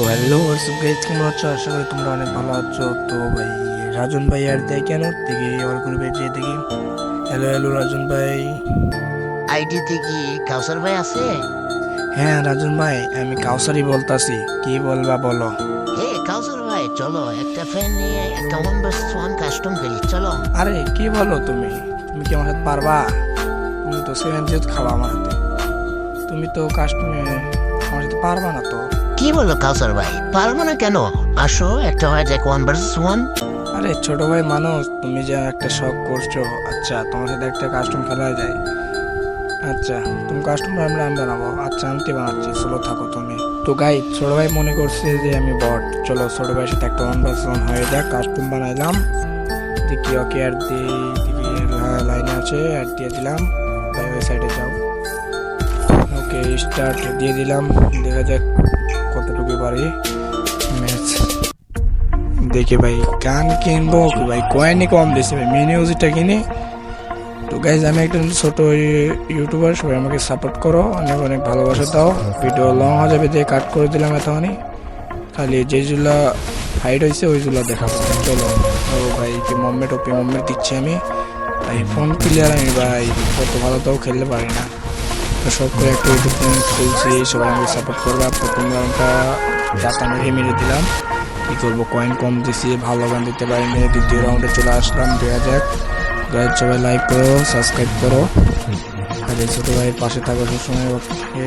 তো hello guys কেমন আছো আশা করি তোমরা অনেক ভালো আছো। তো ভাই রাজন ভাই আর দেয় কেন? দেখি ওর গ্রুপে যেয়ে দেখি। হ্যালো হ্যালো রাজন ভাই। আইডিতে কি কাউসার ভাই আছে? হ্যাঁ রাজন ভাই আমি কাউসারি বলতাছি। কি বলবা বলো? হে কাউসার ভাই চলো একটা ফ্রেন্ড নিয়ে একটা ওয়ান বাস ওয়ান কাস্টম খেলি চলো। আরে কি বলো তুমি? তুমি কি আমার সাথে পারবা? তুমি তো সেভেন জিত খাওয়া আমার হাতে। তুমি তো কাস্টমে আমার সাথে পারবা না তো? কি বলো কাউসার ভাই? পারব না কেন? আসো, একটা হয় যাক ওয়ান ভার্সেস ওয়ান আরে, ছোট ভাই মানুষ, তুমি যে একটা শখ করছ। আচ্ছা তোমার সাথে একটা কাস্টম খেলা যায়। আচ্ছা তুমি কাস্টম আমরা আমি বানাবো আচ্ছা আমি বানাচ্ছি, চলো থাকো তুমি। তো গাই ছোট ভাই মনে করছে যে আমি বট চলো, ছোট ভাইয়ের সাথে একটা ওয়ান বাস ওয়ান হয়ে যাক কাস্টম বানাইলাম। দেখি ওকে আর দেখি লাইনে আছে, আর দিয়ে দিলাম। ওই সাইডে যাও। ওকে স্টার্ট দিয়ে দিলাম। দেখা যাক কতটুকু পারি। ম্যাচ। দেখে ভাই গান কিনবো কি ভাই কয়েনই কম দিয়েছে ভাই। মিনি ইউজিটা কিনে তো গাইজ আমি একটা ছোট ইউটিউবার সবাই আমাকে সাপোর্ট করো। অনেক অনেক ভালোবাসা দাও। ভিডিও লং হয়ে যাবে দিয়ে কাট করে দিলাম এতখানি। খালি যেগুলা ফাইট হয়েছে ওইগুলো দেখাবো। চলো। ও ভাই, কি মোমেন্ট ওপি মোমেন্ট দিচ্ছি আমি। ভাই ফোন ক্লিয়ার আমি ভাই। কত ভালো তাও খেলতে পারি না। তো সব করে একটা ইউটিউব চ্যানেল খুলছি, সবাই আমাকে সাপোর্ট করবা। প্রথম রাউন্ডটা চারটা মেরে মেরে দিলাম। কি করব কয়েন কম দিছি, ভালো গান দিতে পারিনি। দ্বিতীয় রাউন্ডে চলে আসলাম দেওয়া যাক। গাইড সবাই লাইক করো সাবস্ক্রাইব করো। আর এই ছোটো ভাইয়ের পাশে থাকো সবসময় ওকে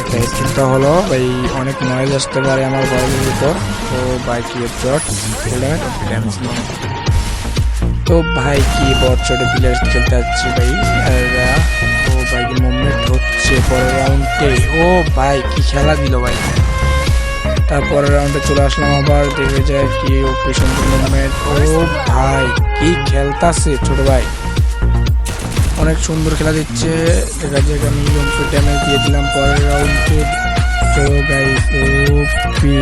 একটা হেডশটটা হলো, ভাই, অনেক নয়েজ আসতে পারে আমার ঘরের ভিতর। তো বাইক হেডশট খেলে তো ভাই, কি বছরে প্লেয়ার খেলতে যাচ্ছি ভাই? আর ও পরের রাউন্ডে। ও ভাই, কি খেলা দিল ভাই। তারপরের রাউন্ডে চলে আসলাম আবার, দেখে যায় কি ওপি সুন্দর মুভমেন্ট ও ভাই, কি খেলতাছে ছোট ভাই। অনেক সুন্দর খেলা দিচ্ছে। দেখা যায় আমি লম্পি ড্যামেজ দিয়ে দিলাম পরের রাউন্ডে। তো গাই ওপি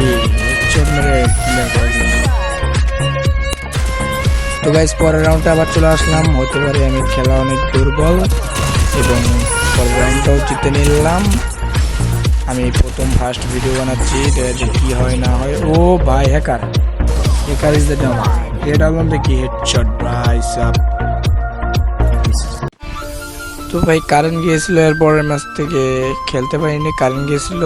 হেডশট মেরে clear করে দিলাম। তো গাইস পরের রাউন্ডে আবার চলে আসলাম। হতে পারে আমি খেলা অনেক দুর্বল এবং পরের রাউন্ডটাও জিতে নিলাম। আমি প্রথম ফার্স্ট ভিডিও বানাচ্ছি। যাক কি হয়, না হয়, ও ভাই hacker hacker is the down red album দেখি হেডশট ভাই সাব তো ভাই কারেন্ট গিয়েছিল এর পরের ম্যাচ থেকে। খেলতে পারিনি কারেন্ট গিয়েছিল।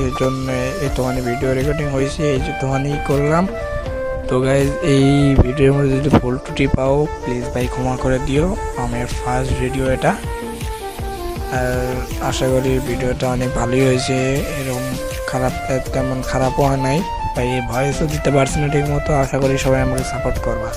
এই জন্য এতখানি ভিডিও রেকর্ডিং হয়েছে, এই যে করলাম। তো গাইজ এই ভিডিওর মধ্যে যদি ভুল ত্রুটি পাও প্লিজ ভাই ক্ষমা করে দিও। আমার ফার্স্ট ভিডিও এটা। আর আশা করি ভিডিওটা অনেক ভালোই হয়েছে। এরকম খারাপ, তেমন খারাপও হয় নাই। তাই ভয়েসও দিতে পারছি না ঠিক মতো আশা করি সবাই আমাকে সাপোর্ট করবা।